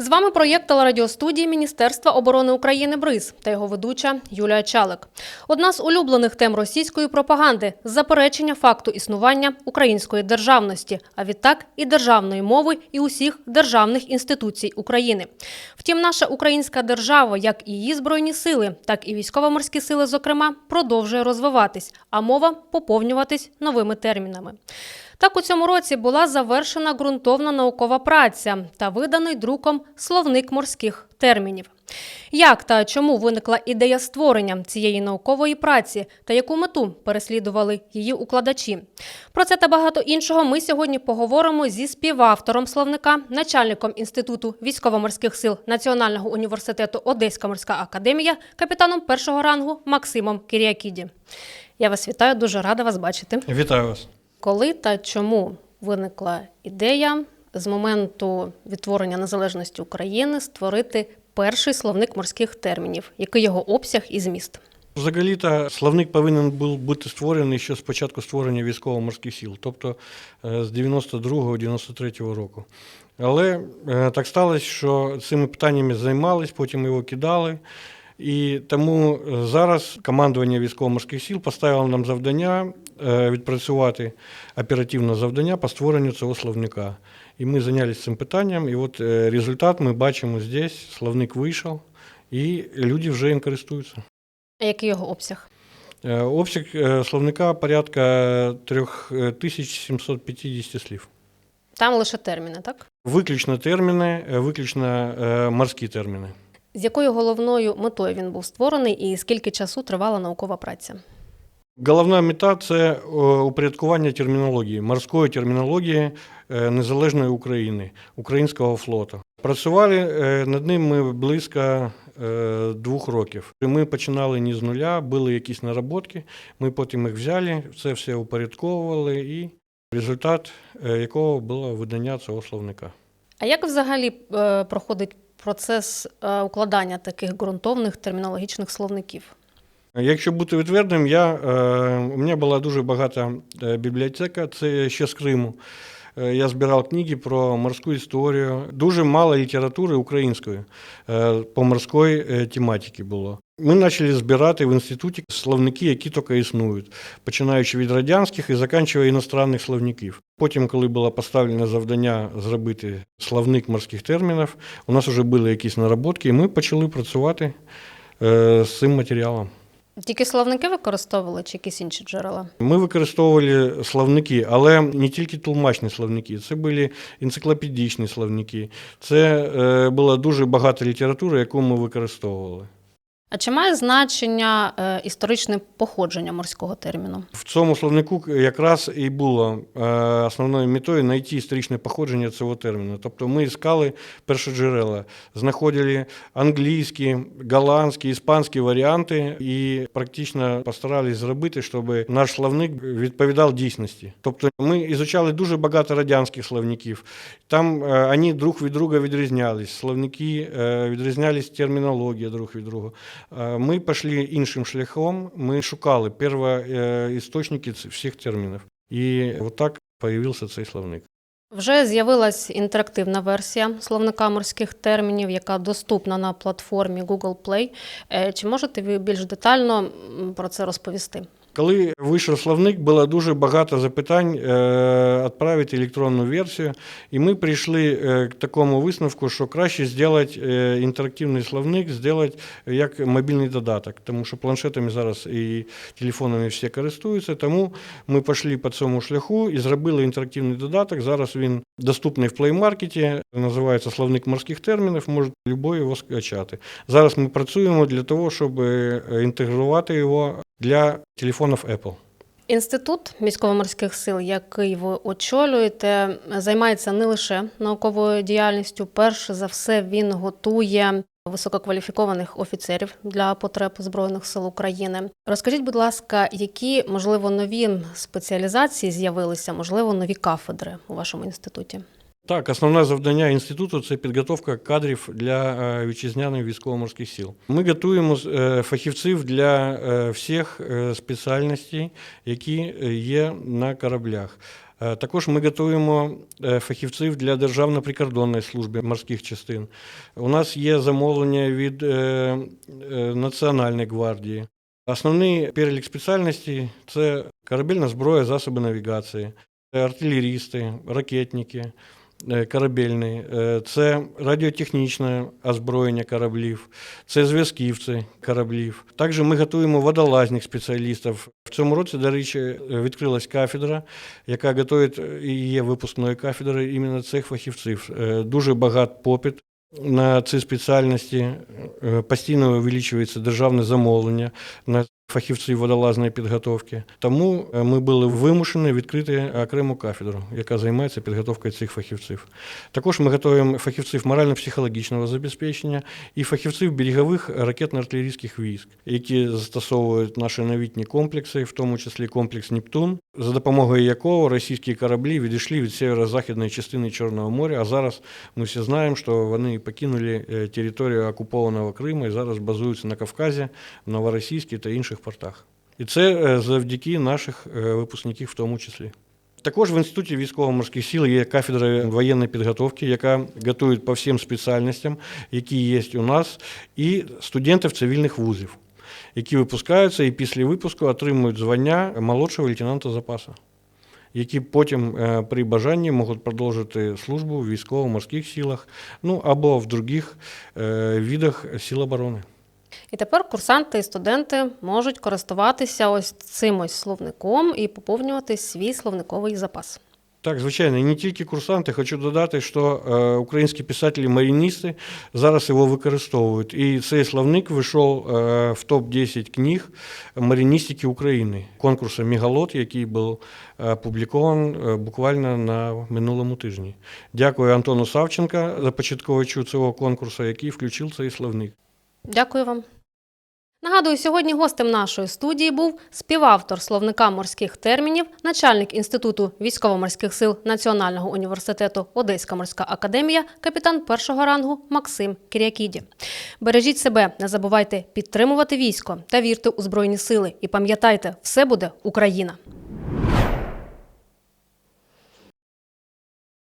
З вами проєкт телерадіостудії Міністерства оборони України БРИЗ та його ведуча Юлія Чалик. Одна з улюблених тем російської пропаганди заперечення факту існування української державності, а відтак і державної мови і усіх державних інституцій України. Втім, наша українська держава, як і її збройні сили, так і військово-морські сили, зокрема, продовжує розвиватись, а мова поповнюватись новими термінами. Так, у цьому році була завершена ґрунтовна наукова праця та виданий друком словник морських термінів. Як та чому виникла ідея створення цієї наукової праці та яку мету переслідували її укладачі? Про це та багато іншого ми сьогодні поговоримо зі співавтором словника, начальником інституту військово-морських сил Національного університету Одеська морська академія, капітаном першого рангу Максимом Кіріакіді. Я вас вітаю, дуже рада вас бачити. Вітаю вас. Коли та чому виникла ідея з моменту відтворення незалежності України створити перший словник морських термінів? Який його обсяг і зміст? Взагалі-то словник повинен був бути створений ще з початку створення військово-морських сил, тобто е, з 92-93 року. Але е, так сталося, що цими питаннями займались, потім його кидали. І тому е, зараз командування військово-морських сил поставило нам завдання е, відпрацювати оперативне завдання по створенню цього словника. І ми зайнялися цим питанням, і от е, результат ми бачимо здесь. Словник вийшов, і люди вже їм користуються. А який його обсяг? Обсяг словника порядка 3750 слів. Там лише терміни, так? Виключно терміни, виключно морські терміни. З якою головною метою він був створений і скільки часу тривала наукова праця? Головна мета це е, упорядкування термінології, морської термінології е, незалежної України, українського флоту. Працювали е, над ним ми близько двох років. Ми починали не з нуля, були якісь наработки, ми потім їх взяли, це все упорядковували, і результат якого було видання цього словника. А як взагалі проходить процес е, укладання таких ґрунтовних термінологічних словників? Якщо бути відвертим, я, е, у мене була дуже багата е, бібліотека, це ще з Криму. Я збирав книги про морську історію. Дуже мало літератури української по морській е, тематиці було. Ми почали збирати в інституті словники, які тільки існують, починаючи від радянських і закінчуючи іностранних словників. Потім, коли було поставлено завдання зробити словник морських термінів, у нас вже були якісь наработки, і ми почали працювати е, з цим матеріалом. Тільки словники використовували чи якісь інші джерела? Ми використовували словники, але не тільки тлумачні словники, це були енциклопедичні словники. Це е, було дуже багато літератури, яку ми використовували. А чи має значення е, історичне походження морського терміну? В цьому словнику якраз і було е, основною метою знайти історичне походження цього терміну. Тобто ми іскали першоджерела, знаходили англійські, голландські, іспанські варіанти і практично постарались зробити, щоб наш словник відповідав дійсності. Тобто ми ізучали дуже багато радянських словників. Там е, вони друг від друга відрізнялись. Словники відрізнялись термінологія друг від друга. Е, Ми пішли іншим шляхом. Ми шукали первоісточники всіх термінів. І отак з'явився цей словник. Вже з'явилась інтерактивна версія словника морських термінів, яка доступна на платформі Google Play. Е, Чи можете ви більш детально про це розповісти? Коли вийшов словник, було дуже багато запитань е, відправити електронну версію, і ми прийшли е, к такому висновку, що краще зробити е, інтерактивний словник, зробити як мобільний додаток, тому що планшетами зараз і телефонами всі користуються. Тому ми пішли по цьому шляху і зробили інтерактивний додаток. Зараз він доступний в плеймаркеті, називається словник морських термінів, може будь-який його скачати. Зараз ми працюємо для того, щоб е, інтегрувати його для телефонів Apple. Інститут військово-морських сил, який ви очолюєте, займається не лише науковою діяльністю. Перш за все, він готує висококваліфікованих офіцерів для потреб Збройних сил України. Розкажіть, будь ласка, які можливо нові спеціалізації з'явилися, можливо, нові кафедри у вашому інституті? Так, основне завдання інституту це підготовка кадрів для е, вітчизняних військово-морських сил. Ми готуємо е, фахівців для е, всіх спеціальностей, які є на кораблях. Е, Також ми готуємо е, фахівців для Державної прикордонної служби морських частин. У нас є замовлення від е, Національної гвардії. Основний перелік спеціальностей це корабельна зброя, засоби навігації, артилерісти, ракетники, е, корабельні, е, це радіотехнічне озброєння кораблів, це зв'язківці кораблів. Також ми готуємо водолазних спеціалістів. В цьому році, до речі, відкрилась кафедра, яка готує і є випускною кафедрою іменно цих фахівців. Е, Дуже багат попит на ці спеціальності. Постійно увеличується державне замовлення на фахівців водолазної підготовки. Тому е, ми були вимушені відкрити окрему кафедру, яка займається підготовкою цих фахівців. Також ми готуємо фахівців морально-психологічного забезпечення і фахівців берегових ракетно-артилерійських військ, які застосовують наші новітні комплекси, в тому числі комплекс Нептун, за допомогою якого російські кораблі відійшли від северо-західної частини Чорного моря. А зараз ми всі знаємо, що вони покинули е, територію окупованого Криму і зараз базуються на Кавказі, в Новоросійській та інших портах. І це е, завдяки наших е, випускників в тому числі. Також в Інституті військово-морських сил є кафедра воєнної підготовки, яка готує по всім спеціальностям, які є у нас, і студентів цивільних вузів, які випускаються і після випуску отримують звання молодшого лейтенанта запасу, які потім е, при бажанні можуть продовжити службу в військово-морських силах, ну або в других видах сил оборони. І тепер курсанти і студенти можуть користуватися ось цим ось словником і поповнювати свій словниковий запас. Так, звичайно, не тільки курсанти. Хочу додати, що е, українські писателі-маріністи зараз його використовують. І цей словник вийшов е, в топ-10 книг маріністики України конкурсу Мегалот, який був е, опублікован е, буквально на минулому тижні. Дякую Антону Савченка, започатковичу цього конкурсу, який включив цей словник. Дякую вам. Нагадую, сьогодні гостем нашої студії був співавтор словника морських термінів, начальник Інституту військово-морських сил Національного університету Одеська морська академія, капітан першого рангу Максим Кірякіді. Бережіть себе, не забувайте підтримувати військо та вірте у Збройні сили. І пам'ятайте, все буде Україна!